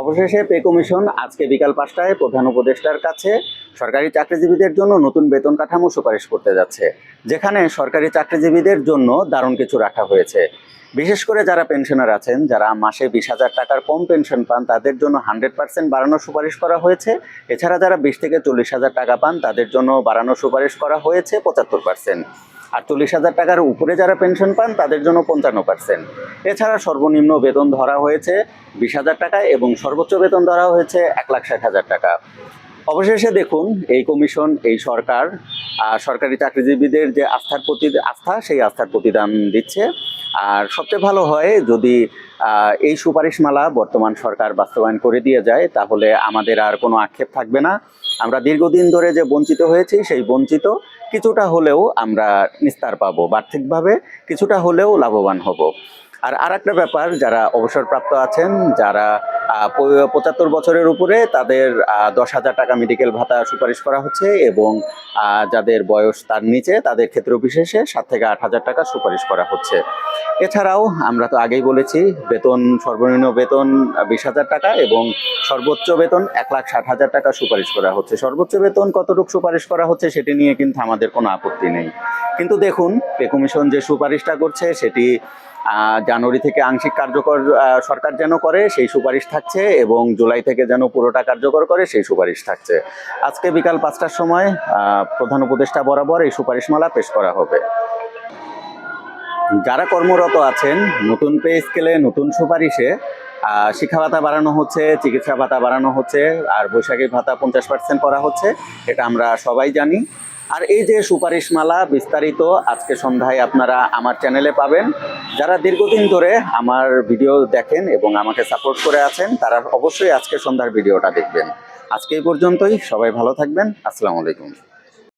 অবশেষে pay commission আজকে বিকাল পাঁচটায় প্রধান উপদেষ্টার কাছে সরকারি চাকরিজীবীদের জন্য নতুন বেতন কাঠামো সুপারিশ করতে যাচ্ছে, যেখানে সরকারি চাকরিজীবীদের জন্য দারুণ কিছু রাখা হয়েছে। বিশেষ করে যারা পেনশনার আছেন, যারা মাসে বিশ হাজার টাকার কম পেনশন পান, তাদের জন্য হান্ড্রেড পার্সেন্ট বাড়ানোর সুপারিশ করা হয়েছে। এছাড়া যারা বিশ থেকে চল্লিশ হাজার টাকা পান, তাদের জন্য বাড়ানোর সুপারিশ করা হয়েছে পঁচাত্তর পার্সেন্ট। আর চল্লিশ হাজার টাকার উপরে যারা পেনশন পান, তাদের জন্য পঞ্চান্ন পার্সেন্ট এছাড়া সর্বনিম্ন বেতন ধরা হয়েছে বিশ হাজার টাকা এবং সর্বোচ্চ বেতন ধরা হয়েছে এক লাখ ষাট হাজার টাকা। অবশেষে দেখুন, এই কমিশন, এই সরকার সরকারি চাকরিজীবীদের যে আস্থার প্রতি, আস্থা, সেই আস্থার প্রতিদান দিচ্ছে। আর সবচেয়ে ভালো হয়, যদি এই সুপারিশমালা বর্তমান সরকার বাস্তবায়ন করে দিয়ে যায়, তাহলে আমাদের আর কোনো আক্ষেপ থাকবে না। আমরা দীর্ঘদিন ধরে যে বঞ্চিত হয়েছি, সেই বঞ্চিত কিছুটা হলেও আমরা নিস্তার পাবো। বার্ষিকভাবে কিছুটা হলেও লাভবান হব। আর আর একটা ব্যাপার, যারা অবসরপ্রাপ্ত আছেন, যারা পঁচাত্তর বছরের উপরে, তাদের দশ হাজার টাকা মেডিকেল ভাতা সুপারিশ করা হচ্ছে এবং যাদের বয়স তার নিচে, তাদের ক্ষেত্র বিশেষে সাত থেকে আট হাজার টাকা সুপারিশ করা হচ্ছে। এছাড়াও আমরা তো আগেই বলেছি, বেতন, সর্বনিম্ন বেতন বিশ হাজার টাকা এবং সর্বোচ্চ বেতন এক লাখ ষাট হাজার টাকা সুপারিশ করা হচ্ছে। সর্বোচ্চ বেতন কতটুকু সুপারিশ করা হচ্ছে, সেটি নিয়ে কিন্তু আমাদের কোনো আপত্তি নেই। কিন্তু দেখুন, পে কমিশন যে সুপারিশটা করছে, সেটি জানুয়ারি থেকে আংশিক কার্যকর সরকার যেন করে, সেই সুপারিশ থাকছে এবং জুলাই থেকে যেন পুরোটা কার্যকর করে, সেই সুপারিশ থাকছে। আজকে বিকাল পাঁচটার সময় প্রধান উপদেষ্টা বরাবর এই সুপারিশমালা পেশ করা হবে। যারা কর্মরত আছেন, নতুন পে স্কেলে নতুন সুপারিশে শিক্ষা ভাতা বাড়ানো হচ্ছে, চিকিৎসা ভাতা বাড়ানো হচ্ছে, আর বৈশাখী ভাতা পঞ্চাশ পার্সেন্ট করা হচ্ছে, এটা আমরা সবাই জানি। আর এই যে সুপারিশমালা বিস্তারিত আজকে সন্ধ্যায় আপনারা আমার চ্যানেলে পাবেন। যারা দীর্ঘদিন ধরে আমার ভিডিও দেখেন এবং আমাকে সাপোর্ট করে আছেন, তারা অবশ্যই আজকে সন্ধ্যার ভিডিওটা দেখবেন। আজকে এই পর্যন্তই, সবাই ভালো থাকবেন। আসসালামু আলাইকুম।